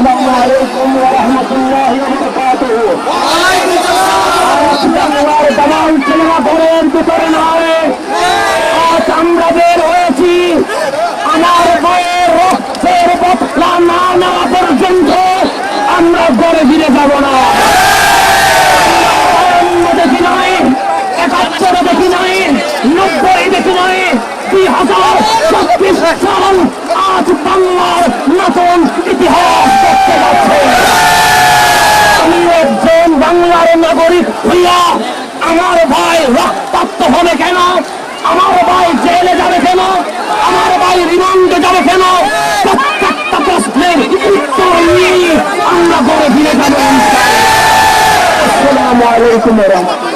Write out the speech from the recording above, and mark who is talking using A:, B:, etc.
A: আলাইকুম ওয়া রাহমাতুল্লাহি ওয়া বারাকাতুহু আজ বাংলার সিনেমা ঘরের ভিতরে নয় আজ আমরা বের হয়েছি আমার বয়ের রক্তের বদলা না নেওয়া পর্যন্ত আমরা ঘরে ফিরে যাব না দেখি নাই একাত্তরে দেখি নাই নব্বই দেখি নাই দুই হাজার চব্বিশ সাল আজ বাংলার নতুন দেখতে বাংলার নাগরিক হইয়া আমার ভাই রক্তাক্ত হবে কেন? আমার ভাই জেলে যাবে কেন? আমার ভাই রিমান্ডে যাবে কেন? প্রত্যেকটা প্রশ্নের উত্তর নিয়ে আমরা ফিরে যাব। আসসালামু আলাইকুম রহমতুল্লাহ।